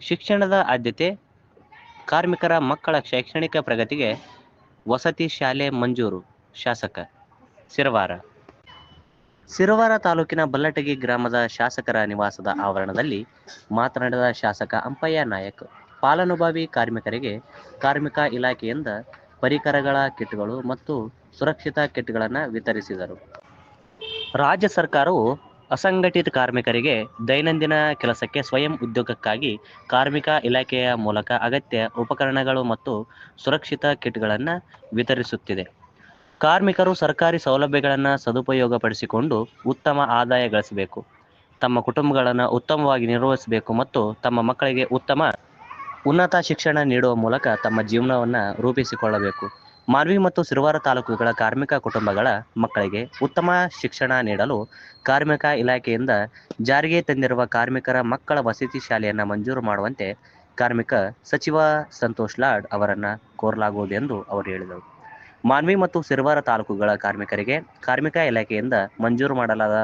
ಶಿಕ್ಷಣದ ಆದ್ಯತೆ, ಕಾರ್ಮಿಕರ ಮಕ್ಕಳ ಶೈಕ್ಷಣಿಕ ಪ್ರಗತಿಗೆ ವಸತಿ ಶಾಲೆ ಮಂಜೂರು, ಶಾಸಕ ಸಿರವಾರ ಸಿರವಾರ ತಾಲೂಕಿನ ಬಲ್ಲಟಗಿ ಗ್ರಾಮದ ಶಾಸಕರ ನಿವಾಸದ ಆವರಣದಲ್ಲಿ ಮಾತನಾಡಿದ ಶಾಸಕ ಅಂಪಯ್ಯ ನಾಯಕ್ ಫಲಾನುಭವಿ ಕಾರ್ಮಿಕರಿಗೆ ಕಾರ್ಮಿಕ ಇಲಾಖೆಯಿಂದ ಪರಿಕರಗಳ ಕಿಟ್ಗಳು ಮತ್ತು ಸುರಕ್ಷಿತ ಕಿಟ್ಗಳನ್ನು ವಿತರಿಸಿದರು. ರಾಜ್ಯ ಸರ್ಕಾರವು ಅಸಂಘಟಿತ ಕಾರ್ಮಿಕರಿಗೆ ದೈನಂದಿನ ಕೆಲಸಕ್ಕೆ ಸ್ವಯಂ ಉದ್ಯೋಗಕ್ಕಾಗಿ ಕಾರ್ಮಿಕ ಇಲಾಖೆಯ ಮೂಲಕ ಅಗತ್ಯ ಉಪಕರಣಗಳು ಮತ್ತು ಸುರಕ್ಷಿತ ಕಿಟ್ಗಳನ್ನು ವಿತರಿಸುತ್ತಿದೆ. ಕಾರ್ಮಿಕರು ಸರ್ಕಾರಿ ಸೌಲಭ್ಯಗಳನ್ನು ಸದುಪಯೋಗಪಡಿಸಿಕೊಂಡು ಉತ್ತಮ ಆದಾಯ ಗಳಿಸಬೇಕು. ತಮ್ಮ ಕುಟುಂಬಗಳನ್ನು ಉತ್ತಮವಾಗಿ ನಿರ್ವಹಿಸಬೇಕು ಮತ್ತು ತಮ್ಮ ಮಕ್ಕಳಿಗೆ ಉತ್ತಮ ಉನ್ನತ ಶಿಕ್ಷಣ ನೀಡುವ ಮೂಲಕ ತಮ್ಮ ಜೀವನವನ್ನು ರೂಪಿಸಿಕೊಳ್ಳಬೇಕು. ಮಾನ್ವಿ ಮತ್ತು ಸಿರುವಾರ ತಾಲೂಕುಗಳ ಕಾರ್ಮಿಕ ಕುಟುಂಬಗಳ ಮಕ್ಕಳಿಗೆ ಉತ್ತಮ ಶಿಕ್ಷಣ ನೀಡಲು ಕಾರ್ಮಿಕ ಇಲಾಖೆಯಿಂದ ಜಾರಿಗೆ ತಂದಿರುವ ಕಾರ್ಮಿಕರ ಮಕ್ಕಳ ವಸತಿ ಶಾಲೆಯನ್ನು ಮಂಜೂರು ಮಾಡುವಂತೆ ಕಾರ್ಮಿಕ ಸಚಿವ ಸಂತೋಷ್ ಲಾಡ್ ಅವರನ್ನು ಕೋರಲಾಗುವುದು ಎಂದು ಅವರು ಹೇಳಿದರು. ಮಾನ್ವಿ ಮತ್ತು ಸಿರುವಾರ ತಾಲೂಕುಗಳ ಕಾರ್ಮಿಕರಿಗೆ ಕಾರ್ಮಿಕ ಇಲಾಖೆಯಿಂದ ಮಂಜೂರು ಮಾಡಲಾದ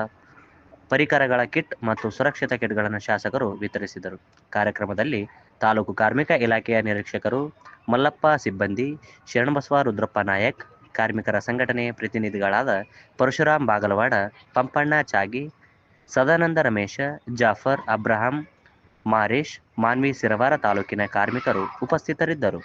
ಪರಿಕರಗಳ ಕಿಟ್ ಮತ್ತು ಸುರಕ್ಷಿತ ಕಿಟ್ಗಳನ್ನು ಶಾಸಕರು ವಿತರಿಸಿದರು. ಕಾರ್ಯಕ್ರಮದಲ್ಲಿ ತಾಲೂಕು ಕಾರ್ಮಿಕ ಇಲಾಖೆಯ ನಿರೀಕ್ಷಕರು ಮಲ್ಲಪ್ಪ ಸಿಬ್ಬಂದಿ, ಶರಣಬಸವ ರುದ್ರಪ್ಪ ನಾಯಕ್, ಕಾರ್ಮಿಕರ ಸಂಘಟನೆ ಪ್ರತಿನಿಧಿಗಳಾದ ಪರಶುರಾಮ್ ಬಾಗಲವಾಡ, ಪಂಪಣ್ಣ ಚಾಗಿ, ಸದಾನಂದ ರಮೇಶ, ಜಾಫರ್ ಅಬ್ರಹಾಂ, ಮಾರೇಶ್, ಮಾನ್ವಿ ಸಿರವಾರ ತಾಲೂಕಿನ ಕಾರ್ಮಿಕರು ಉಪಸ್ಥಿತರಿದ್ದರು.